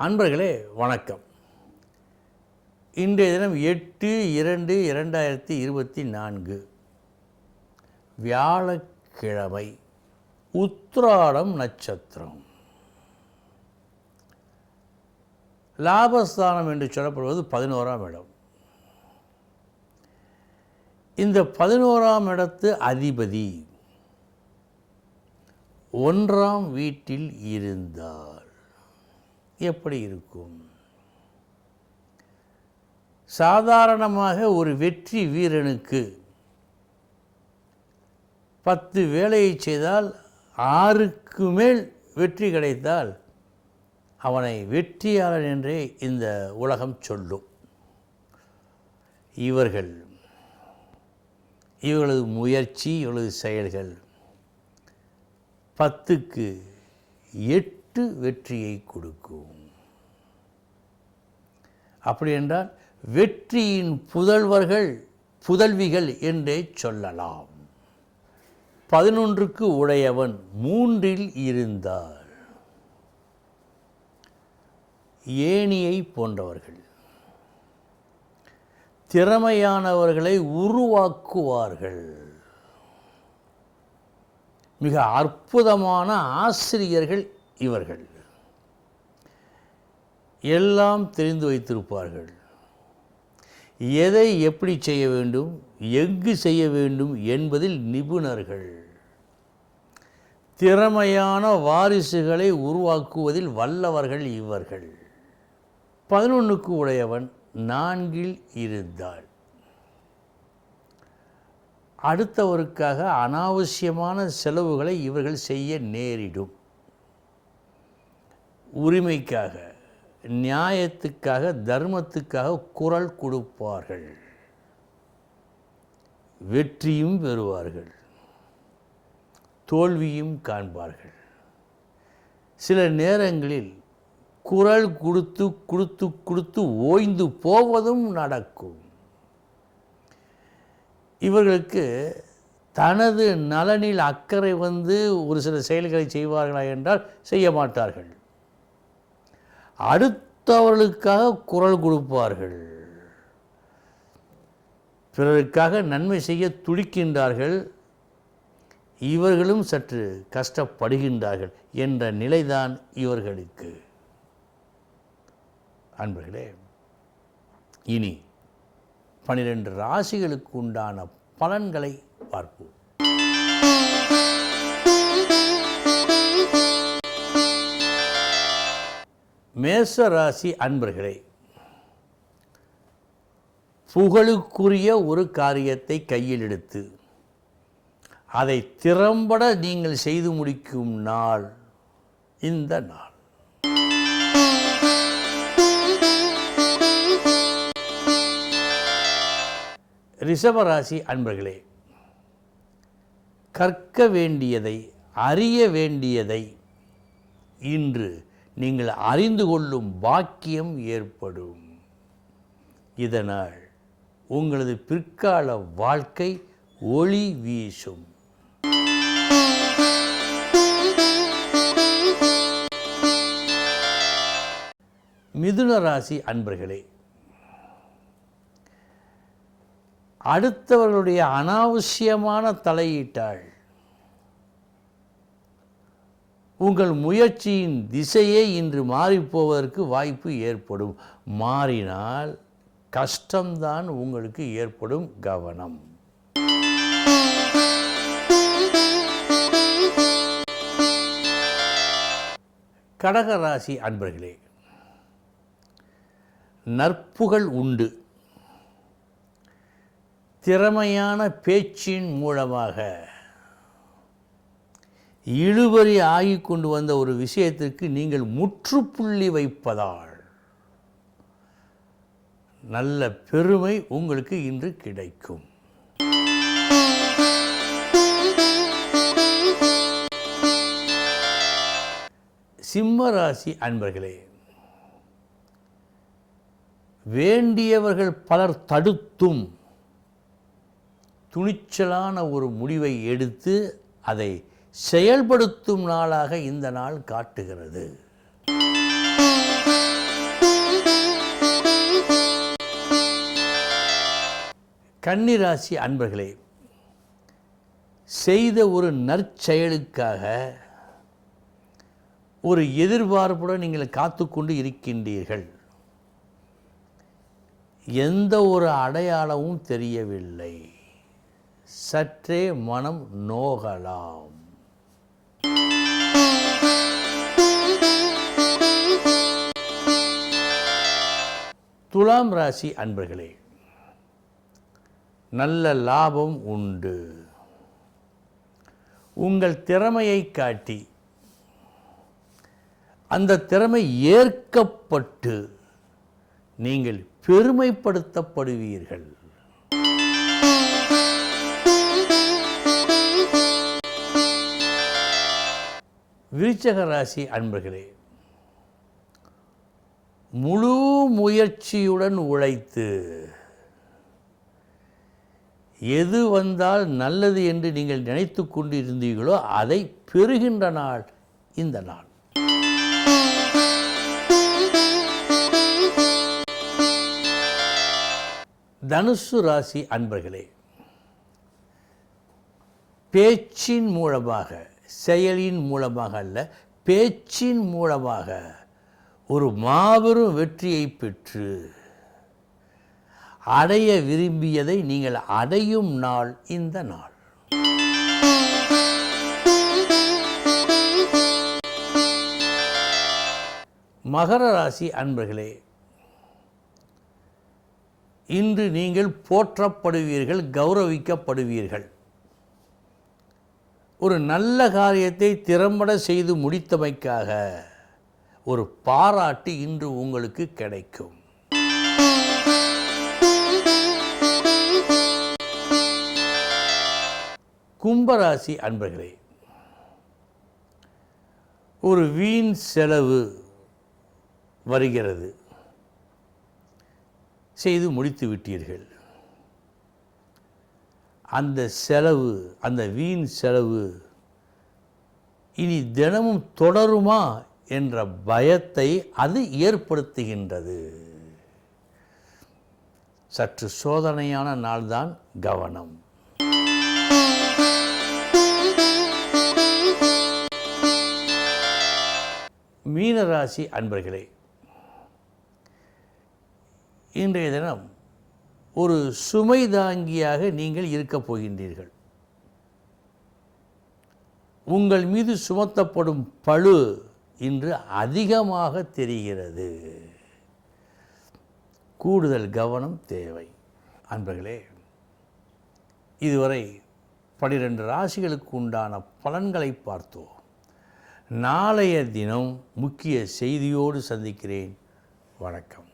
அன்பர்களே வணக்கம். இன்றைய தினம் எட்டு இரண்டு இரண்டாயிரத்தி இருபத்தி நான்கு. வியாழக்கிழமை உத்ராடம் நட்சத்திரம். லாபஸ்தானம் என்று சொல்லப்படுவது பதினோராம் இடம். இந்த பதினோராம் இடத்து அதிபதி ஒன்றாம் வீட்டில் இருந்தார். எப்படி இருக்கும்? சாதாரணமாக ஒரு வெற்றி வீரனுக்கு பத்து வேலையை செய்தால் ஆறுக்கு மேல் வெற்றி கிடைத்தால் அவனை வெற்றியாளன் என்றே இந்த உலகம் சொல்லும். இவர்கள் இவர்களது முயற்சி இவர்களது செயல்கள் பத்துக்கு எட்டு வெற்றியை கொடுக்கும். அப்படி என்றால் வெற்றியின் புதல்வர்கள் புதல்விகள் என்றே சொல்லலாம். பதினொன்றுக்கு உடையவன் மூன்றில் இருந்தார் ஏணியை போன்றவர்கள் திறமையானவர்களை உருவாக்குவார்கள். மிக அற்புதமான ஆசிரியர்கள் இவர்கள். எல்லாம் தெரிந்து வைத்திருப்பார்கள். எதை எப்படி செய்ய வேண்டும் எங்கு செய்ய வேண்டும் என்பதில் நிபுணர்கள். திறமையான வாரிசுகளை உருவாக்குவதில் வல்லவர்கள் இவர்கள். பதினொன்றுக்கு உடையவன் நான்கில் இருந்தாள். அடுத்தவருக்காக அனாவசியமான செலவுகளை இவர்கள் செய்ய நேரிடும். உரிமைக்காக நியாயத்துக்காக தர்மத்துக்காக குரல் கொடுப்பார்கள். வெற்றியும் பெறுவார்கள். தோல்வியும் காண்பார்கள். சில நேரங்களில் குரல் கொடுத்து கொடுத்து கொடுத்து ஓய்ந்து போவதும் நடக்கும். இவர்களுக்கு தனது நலனில் அக்கறை வந்து ஒரு சில செயல்களை செய்வார்களா என்றால் செய்ய மாட்டார்கள். அடுத்தவர்களுக்காக குரல் கொடுப்பார்கள். பிறருக்காக நன்மை செய்ய துடிக்கின்றார்கள். இவர்களும் சற்று கஷ்டப்படுகின்றார்கள் என்ற நிலைதான் இவர்களுக்கு. அன்பர்களே இனி பனிரெண்டு ராசிகளுக்கு உண்டான பலன்களை பார்ப்போம். மேச ராசி அன்பர்களே புகழுக்குரிய ஒரு காரியத்தை கையில் எடுத்து அதை திறம்பட நீங்கள் செய்து முடிக்கும் நாள் இந்த நாள். ரிஷபராசி அன்பர்களே கற்க வேண்டியதை அறிய வேண்டியதை இன்று நீங்கள் அறிந்து கொள்ளும் பாக்கியம் ஏற்படும். இதனால் உங்களது பிற்கால வாழ்க்கை ஒளி வீசும். மிதுன ராசி அன்பர்களே அடுத்தவர்களுடைய அனாவசியமான தலையீட்டால் உங்கள் முயற்சியின் திசையே இன்று மாறிப்போவதற்கு வாய்ப்பு ஏற்படும். மாறினால் கஷ்டம்தான் உங்களுக்கு ஏற்படும் கவனம். கடகராசி அன்பர்களே நற்புகழ் உண்டு. திறமையான பேச்சின் மூலமாக இழுபறி ஆகி கொண்டு வந்த ஒரு விஷயத்திற்கு நீங்கள் முற்றுப்புள்ளி வைப்பதால் நல்ல பெருமை உங்களுக்கு இன்று கிடைக்கும். சிம்மராசி அன்பர்களே வேண்டியவர்கள் பலர் தடுத்தும் துணிச்சலான ஒரு முடிவை எடுத்து அதை செயல்படுத்தும் நாளாக இந்த நாள் காட்டுகிறது. கன்னிராசி அன்பர்களே செய்த ஒரு நற்செயலுக்காக ஒரு எதிர்பார்ப்புடன் நீங்கள் காத்துக்கொண்டு இருக்கின்றீர்கள். எந்த ஒரு அடையாளமும் தெரியவில்லை. சற்றே மனம் நோகலாம். துலாம் ராசி அன்பர்களே நல்ல லாபம் உண்டு. உங்கள் திறமையை காட்டி அந்த திறமை ஏற்கப்பட்டு நீங்கள் பெருமைப்படுத்தப்படுவீர்கள். விருச்சக ராசி அன்பர்களே முழு முயற்சியுடன் உழைத்து எது வந்தால் நல்லது என்று நீங்கள் நினைத்து கொண்டு இருந்தீர்களோ அதை பெறுகின்ற நாள் இந்த நாள். தனுசு ராசி அன்பர்களே பேச்சின் மூலமாக செயலின் மூலமாக அல்ல பேச்சின் மூலமாக ஒரு மாபெரும் வெற்றியை பெற்று அடைய விரும்பியதை நீங்கள் அடையும் நாள் இந்த நாள். மகர ராசி அன்பர்களே இன்று நீங்கள் போற்றப்படுவீர்கள் கௌரவிக்கப்படுவீர்கள். ஒரு நல்ல காரியத்தை திறம்பட செய்து முடித்தமைக்காக ஒரு பாராட்டு இன்று உங்களுக்கு கிடைக்கும். கும்பராசி அன்பர்களே ஒரு வீண் செலவு வருகிறது. செய்து முடித்து விட்டீர்கள். அந்த செலவு அந்த வீண் செலவு இனி தினமும் தொடருமா என்ற பயத்தை அது ஏற்படுத்துகின்றது. சற்று சோதனையான நாள்தான் கவனம். மீனராசி அன்பர்களே இன்றைய தினம் ஒரு சுமை தாங்கியாக நீங்கள் இருக்கப் போகின்றீர்கள். உங்கள் மீது சுமத்தப்படும் பழு இன்று அதிகமாக தெரிகிறது. கூடுதல் கவனம் தேவை. அன்பர்களே இதுவரை பனிரெண்டு ராசிகளுக்கு உண்டான பலன்களை பார்த்தோம். நாளைய தினம் முக்கிய செய்தியோடு சந்திக்கிறேன். வணக்கம்.